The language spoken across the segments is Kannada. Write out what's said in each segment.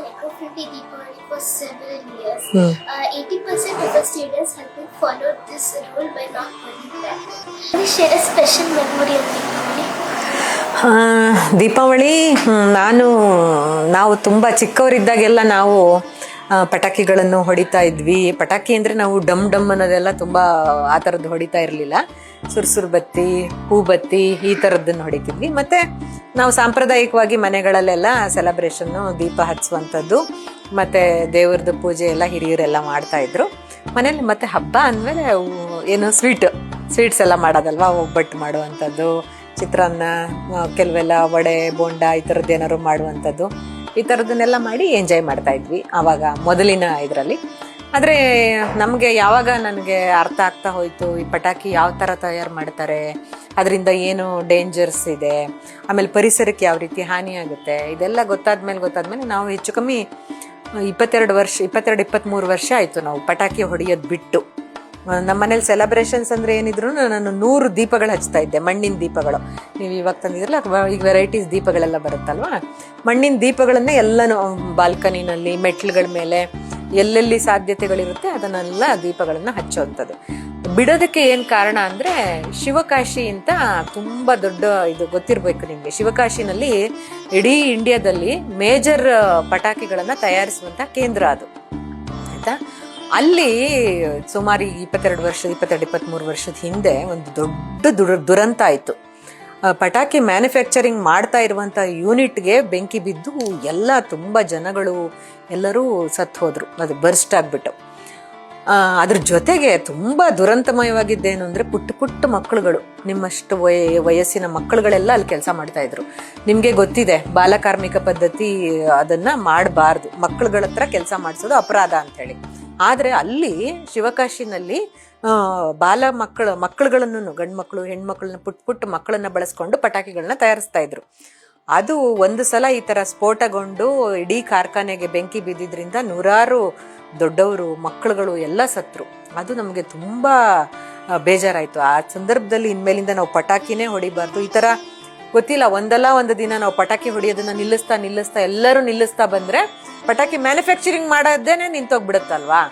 an eco-friendly Deepavali for several years. Hmm. Uh, 80% of the students have been followed this rule by not going back. You share a special memory of Deepavali? Deepavali ನಾನು ನಾವು ತುಂಬ ಚಿಕ್ಕವರಿದ್ದಾಗೆಲ್ಲ ನಾವು ಪಟಾಕಿಗಳನ್ನು ಹೊಡಿತಾ ಇದ್ವಿ. ಪಟಾಕಿ ಅಂದರೆ ನಾವು ಡಮ್ ಡಮ್ ಅನ್ನೋದೆಲ್ಲ ತುಂಬ ಆ ಥರದ್ದು ಹೊಡಿತಾ ಇರಲಿಲ್ಲ. ಸುರ್ಸುರ್ ಬತ್ತಿ, ಹೂ ಬತ್ತಿ ಈ ಥರದ್ದನ್ನು ಹೊಡಿತಿದ್ವಿ. ಮತ್ತು ನಾವು ಸಾಂಪ್ರದಾಯಿಕವಾಗಿ ಮನೆಗಳಲ್ಲೆಲ್ಲ ಸೆಲೆಬ್ರೇಷನ್ನು ದೀಪ ಹಚ್ಚುವಂಥದ್ದು. ಮತ್ತು ದೇವ್ರದ್ದು ಪೂಜೆ ಎಲ್ಲ ಹಿರಿಯರೆಲ್ಲ ಮಾಡ್ತಾಯಿದ್ರು ಮನೇಲಿ ಮತ್ತೆ ಹಬ್ಬ ಅಂದಮೇಲೆ ಏನು ಸ್ವೀಟ್ ಸ್ವೀಟ್ಸ್ ಎಲ್ಲ ಮಾಡೋದಲ್ವಾ? ಒಬ್ಬಟ್ಟು ಮಾಡುವಂಥದ್ದು, ಚಿತ್ರಾನ್ನ ಕೆಲವೆಲ್ಲ ವಡೆ, ಬೋಂಡ ಈ ಥರದ್ದು ಏನಾದ್ರು ಮಾಡುವಂಥದ್ದು. ಈ ಥರದನ್ನೆಲ್ಲ ಮಾಡಿ ಎಂಜಾಯ್ ಮಾಡ್ತಾ ಇದ್ವಿ, ಆವಾಗ ಮೊದಲಿನ ಇದರಲ್ಲಿ. ಆದರೆ ನಮಗೆ ಯಾವಾಗ ನನಗೆ ಅರ್ಥ ಆಗ್ತಾ ಹೋಯಿತು, ಈ ಪಟಾಕಿ ಯಾವ ಥರ ತಯಾರು ಮಾಡ್ತಾರೆ, ಅದರಿಂದ ಏನು ಡೇಂಜರ್ಸ್ ಇದೆ, ಆಮೇಲೆ ಪರಿಸರಕ್ಕೆ ಯಾವ ರೀತಿ ಹಾನಿಯಾಗುತ್ತೆ ಇದೆಲ್ಲ ಗೊತ್ತಾದ್ಮೇಲೆ ಗೊತ್ತಾದ್ಮೇಲೆ ನಾವು ಹೆಚ್ಚು ಕಮ್ಮಿ ಇಪ್ಪತ್ತೆರಡು ವರ್ಷ, ಇಪ್ಪತ್ತೆರಡು ಇಪ್ಪತ್ತ್ಮೂರು ವರ್ಷ ಆಯಿತು ನಾವು ಪಟಾಕಿ ಹೊಡೆಯೋದು ಬಿಟ್ಟು. ನಮ್ಮ ಮನೇಲಿ ಸೆಲೆಬ್ರೇಷನ್ಸ್ ಅಂದ್ರೆ ಏನಿದ್ರು ನಾನು ನೂರು ದೀಪಗಳು ಹಚ್ತಾ ಇದ್ದೆ, ಮಣ್ಣಿನ ದೀಪಗಳು. ನೀವು ಇವಾಗ ತಂದಿದ್ರಲ್ಲ ಈಗ ವೆರೈಟೀಸ್ ದೀಪಗಳೆಲ್ಲ ಬರುತ್ತಲ್ವಾ? ಮಣ್ಣಿನ ದೀಪಗಳನ್ನೇ ಎಲ್ಲನೂ ಬಾಲ್ಕನಿನಲ್ಲಿ ಮೆಟ್ಲುಗಳ ಮೇಲೆ, ಎಲ್ಲೆಲ್ಲಿ ಸಾಧ್ಯತೆಗಳಿರುತ್ತೆ ಅದನ್ನೆಲ್ಲ ದೀಪಗಳನ್ನು ಹಚ್ಚುವಂಥದ್ದು. ಬಿಡೋದಕ್ಕೆ ಏನು ಕಾರಣ ಅಂದರೆ, ಶಿವಕಾಶಿ ಅಂತ ತುಂಬ ದೊಡ್ಡ ಇದು ಗೊತ್ತಿರಬೇಕು ನಿಮಗೆ. ಶಿವಕಾಶಿನಲ್ಲಿ ಇಡೀ ಇಂಡಿಯಾದಲ್ಲಿ ಮೇಜರ್ ಪಟಾಕಿಗಳನ್ನು ತಯಾರಿಸುವಂಥ ಕೇಂದ್ರ ಅದು. ಆಯ್ತಾ? ಅಲ್ಲಿ ಸುಮಾರು ಇಪ್ಪತ್ತೆರಡು ವರ್ಷ, ಇಪ್ಪತ್ತೆರಡು, ಇಪ್ಪತ್ತ್ಮೂರು ವರ್ಷದ ಹಿಂದೆ ಒಂದು ದೊಡ್ಡ ದುರ, ದುರಂತ ಆಯಿತು. ಪಟಾಕಿ ಮ್ಯಾನುಫ್ಯಾಕ್ಚರಿಂಗ್ ಮಾಡ್ತಾ ಇರುವಂಥ ಯೂನಿಟ್ಗೆ ಬೆಂಕಿ ಬಿದ್ದು ಎಲ್ಲ ತುಂಬ ಜನಗಳು, ಎಲ್ಲರೂ ಸತ್ತು ಹೋದರು. ಅದು ಬರ್ಸ್ಟ್ ಆಗಿಬಿಟ್ಟು. ಅದ್ರ ಜೊತೆಗೆ ತುಂಬ ದುರಂತಮಯವಾಗಿದ್ದೇನು ಅಂದರೆ ಪುಟ್ಟ ಪುಟ್ಟ ಮಕ್ಕಳುಗಳು. ನಿಮ್ಮಷ್ಟು ವಯ, ವಯಸ್ಸಿನ ಮಕ್ಕಳುಗಳೆಲ್ಲ ಅಲ್ಲಿ ಕೆಲಸ ಮಾಡ್ತಾ ಇದ್ರು. ನಿಮಗೆ ಗೊತ್ತಿದೆ, ಬಾಲಕಾರ್ಮಿಕ ಪದ್ಧತಿ ಅದನ್ನು ಮಾಡಬಾರ್ದು. ಮಕ್ಕಳುಗಳ ಹತ್ರ ಕೆಲಸ ಮಾಡಿಸೋದು ಅಪರಾಧ ಅಂಥೇಳಿ ಆದರೆ ಅಲ್ಲಿ ಶಿವಕಾಶಿನಲ್ಲಿ ಬಾಲ ಮಕ್ಕಳು ಮಕ್ಕಳುಗಳನ್ನು ಮಕ್ಕಳು ಹೆಣ್ಮಕ್ಳನ್ನ ಪುಟ್ಟ ಪುಟ್ಟ ಮಕ್ಕಳನ್ನ ಬಳಸ್ಕೊಂಡು ಪಟಾಕಿಗಳನ್ನ ತಯಾರಿಸ್ತಾ ಇದ್ರು. ಅದು ಒಂದು ಸಲ ಈ ಥರ ಸ್ಫೋಟಗೊಂಡು ಇಡೀ ಕಾರ್ಖಾನೆಗೆ ಬೆಂಕಿ ಬಿದ್ದಿದ್ರಿಂದ ನೂರಾರು ದೊಡ್ಡವರು, ಮಕ್ಕಳುಗಳು, ಎಲ್ಲ ಸತ್ರು. ಅದು ನಮಗೆ ತುಂಬ ಬೇಜಾರಾಯಿತು. ಆ ಸಂದರ್ಭದಲ್ಲಿ ಇನ್ಮೇಲಿಂದ ನಾವು ಪಟಾಕಿನೇ ಹೊಡಿಬಾರ್ದು. ಈ ಥರ ಗೊತ್ತಿಲ್ಲ, ಒಂದಲ್ಲ ಒಂದು ದಿನ ನಾವು ಪಟಾಕಿ ಹೊಡೆಯೋದನ್ನ ನಿಲ್ಲಿಸ್ತಾ ನಿಲ್ಲಿಸ್ತಾ ಎಲ್ಲರೂ ನಿಲ್ಲಿಸ್ತಾ ಬಂದ್ರೆ ಪಟಾಕಿ ಮ್ಯಾನುಫ್ಯಾಕ್ಚರಿಂಗ್ ಮಾಡೋದೇನೆ ನಿಂತೋಗ್ಬಿಡುತ್ತಲ್ವಾ?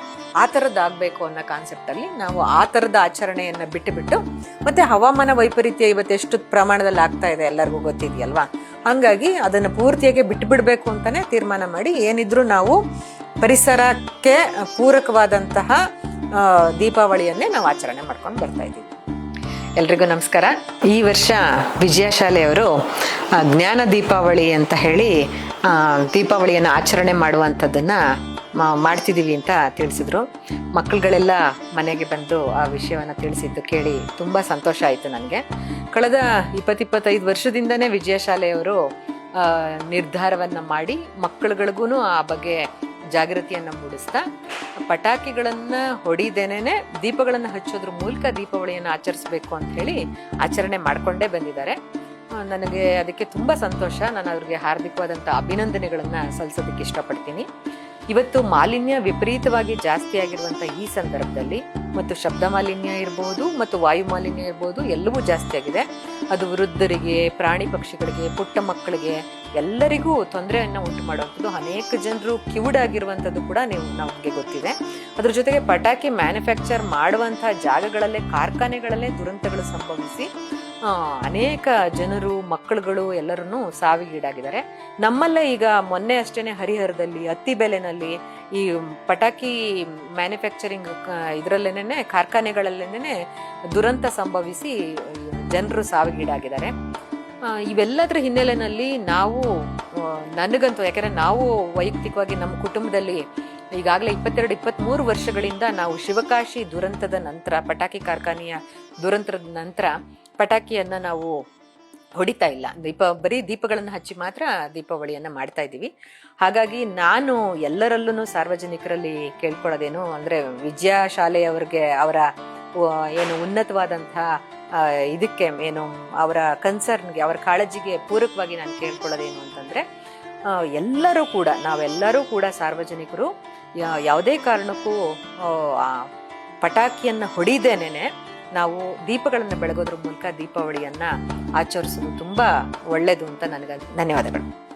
ಆ ಥರದ್ದಾಗಬೇಕು ಅನ್ನೋ ಕಾನ್ಸೆಪ್ಟಲ್ಲಿ ನಾವು ಆ ಥರದ ಆಚರಣೆಯನ್ನು ಬಿಟ್ಟುಬಿಟ್ಟು, ಮತ್ತು ಹವಾಮಾನ ವೈಪರೀತ್ಯ ಇವತ್ತು ಎಷ್ಟು ಪ್ರಮಾಣದಲ್ಲಿ ಆಗ್ತಾ ಇದೆ ಎಲ್ಲರಿಗೂ ಗೊತ್ತಿದೆಯಲ್ವಾ? ಹಾಗಾಗಿ ಅದನ್ನು ಪೂರ್ತಿಯಾಗಿ ಬಿಟ್ಟು ಬಿಡಬೇಕು ಅಂತಾನೆ ತೀರ್ಮಾನ ಮಾಡಿ, ಏನಿದ್ರೂ ನಾವು ಪರಿಸರಕ್ಕೆ ಪೂರಕವಾದಂತಹ ದೀಪಾವಳಿಯನ್ನೇ ನಾವು ಆಚರಣೆ ಮಾಡ್ಕೊಂಡು ಬರ್ತಾ ಇದ್ದೀವಿ. ಎಲ್ರಿಗೂ ನಮಸ್ಕಾರ. ಈ ವರ್ಷ ವಿಜಯಶಾಲೆಯವರು ಜ್ಞಾನ ದೀಪಾವಳಿ ಅಂತ ಹೇಳಿ ದೀಪಾವಳಿಯನ್ನು ಆಚರಣೆ ಮಾಡುವಂಥದ್ದನ್ನು ಮಾಡ್ತಿದ್ದೀವಿ ಅಂತ ತಿಳಿಸಿದ್ರು. ಮಕ್ಕಳುಗಳೆಲ್ಲ ಮನೆಗೆ ಬಂದು ಆ ವಿಷಯವನ್ನು ತಿಳಿಸಿದ್ದು ಕೇಳಿ ತುಂಬ ಸಂತೋಷ ಆಯಿತು ನನಗೆ. ಕಳೆದ ಇಪ್ಪತ್ತಿಪ್ಪತ್ತೈದು ವರ್ಷದಿಂದನೇ ವಿಜಯಶಾಲೆಯವರು ನಿರ್ಧಾರವನ್ನು ಮಾಡಿ ಮಕ್ಕಳುಗಳಿಗೂ ಆ ಬಗ್ಗೆ ಜಾಗೃತಿಯನ್ನು ಮೂಡಿಸ್ತಾ ಪಟಾಕಿಗಳನ್ನು ಹೊಡಿದೇನೆ ದೀಪಗಳನ್ನು ಹಚ್ಚೋದ್ರ ಮೂಲಕ ದೀಪಾವಳಿಯನ್ನು ಆಚರಿಸಬೇಕು ಅಂತ ಹೇಳಿ ಆಚರಣೆ ಮಾಡಿಕೊಂಡೇ ಬಂದಿದ್ದಾರೆ. ನನಗೆ ಅದಕ್ಕೆ ತುಂಬ ಸಂತೋಷ. ನಾನು ಅವ್ರಿಗೆ ಹಾರ್ದಿಕವಾದಂಥ ಅಭಿನಂದನೆಗಳನ್ನು ಸಲ್ಲಿಸೋದಕ್ಕೆ ಇಷ್ಟಪಡ್ತೀನಿ. ಇವತ್ತು ಮಾಲಿನ್ಯ ವಿಪರೀತವಾಗಿ ಜಾಸ್ತಿ ಆಗಿರುವಂಥ ಈ ಸಂದರ್ಭದಲ್ಲಿ ಮತ್ತು ಶಬ್ದ ಮಾಲಿನ್ಯ ಇರಬಹುದು ಮತ್ತು ವಾಯು ಮಾಲಿನ್ಯ ಇರಬಹುದು ಎಲ್ಲವೂ ಜಾಸ್ತಿ ಆಗಿದೆ. ಅದು ವೃದ್ಧರಿಗೆ, ಪ್ರಾಣಿ ಪಕ್ಷಿಗಳಿಗೆ, ಪುಟ್ಟ ಮಕ್ಕಳಿಗೆ ಎಲ್ಲರಿಗೂ ತೊಂದರೆಯನ್ನು ಉಂಟು ಮಾಡುವಂಥದ್ದು. ಅನೇಕ ಜನರು ಕಿವುಡಾಗಿರುವಂಥದ್ದು ಕೂಡ ನೀವು ನಮಗೆ ಗೊತ್ತಿದೆ. ಅದ್ರ ಜೊತೆಗೆ ಪಟಾಕಿ ಮ್ಯಾನುಫ್ಯಾಕ್ಚರ್ ಮಾಡುವಂಥ ಜಾಗಗಳಲ್ಲೇ, ಕಾರ್ಖಾನೆಗಳಲ್ಲೇ ದುರಂತಗಳು ಸಂಭವಿಸಿ ಅನೇಕ ಜನರು, ಮಕ್ಕಳುಗಳು ಎಲ್ಲರನ್ನೂ ಸಾವಿಗೀಡಾಗಿದ್ದಾರೆ. ನಮ್ಮಲ್ಲೇ ಈಗ ಮೊನ್ನೆ ಅಷ್ಟೇನೆ ಹರಿಹರದಲ್ಲಿ ಅತ್ತಿಬೆಲೆನಲ್ಲಿ ಈ ಪಟಾಕಿ ಮ್ಯಾನುಫ್ಯಾಕ್ಚರಿಂಗ್ ಇದರಲ್ಲೇನೆ ಕಾರ್ಖಾನೆಗಳಲ್ಲೇನೆ ದುರಂತ ಸಂಭವಿಸಿ ಜನರು ಸಾವಿಗೀಡಾಗಿದ್ದಾರೆ. ಇವೆಲ್ಲದರ ಹಿನ್ನೆಲೆಯಲ್ಲಿ ನಾವು ನನಗಂತೂ, ಯಾಕಂದರೆ ನಾವು ವೈಯಕ್ತಿಕವಾಗಿ ನಮ್ಮ ಕುಟುಂಬದಲ್ಲಿ ಈಗಾಗಲೇ ಇಪ್ಪತ್ತೆರಡು ಇಪ್ಪತ್ತ್ಮೂರು ವರ್ಷಗಳಿಂದ ನಾವು ಶಿವಕಾಶಿ ದುರಂತದ ನಂತರ, ಪಟಾಕಿ ಕಾರ್ಖಾನೆಯ ದುರಂತದ ನಂತರ ಪಟಾಕಿಯನ್ನು ನಾವು ಹೊಡಿತಾ ಇಲ್ಲ. ದೀಪ, ಬರೀ ದೀಪಗಳನ್ನು ಹಚ್ಚಿ ಮಾತ್ರ ದೀಪಾವಳಿಯನ್ನು ಮಾಡ್ತಾ ಇದ್ದೀವಿ. ಹಾಗಾಗಿ ನಾನು ಎಲ್ಲರಲ್ಲೂ ಸಾರ್ವಜನಿಕರಲ್ಲಿ ಕೇಳ್ಕೊಳ್ಳೋದೇನು ಅಂದರೆ ವಿದ್ಯಾ ಶಾಲೆಯವರಿಗೆ ಅವರ ಏನು ಉನ್ನತವಾದಂಥ ಇದಕ್ಕೆ ಏನು ಅವರ ಕನ್ಸರ್ನ್ಗೆ ಅವರ ಕಾಳಜಿಗೆ ಪೂರಕವಾಗಿ ನಾನು ಕೇಳ್ಕೊಳ್ಳೋದೇನು ಅಂತಂದರೆ ಎಲ್ಲರೂ ಕೂಡ, ನಾವೆಲ್ಲರೂ ಕೂಡ ಸಾರ್ವಜನಿಕರು ಯಾವುದೇ ಕಾರಣಕ್ಕೂ ಪಟಾಕಿಯನ್ನು ಹೊಡಿದೇನೆ ನಾವು ದೀಪಗಳನ್ನು ಬೆಳಗೋದ್ರ ಮೂಲಕ ದೀಪಾವಳಿಯನ್ನು ಆಚರಿಸೋದು ತುಂಬ ಒಳ್ಳೆಯದು ಅಂತ ನನಗೆ ಧನ್ಯವಾದಗಳು.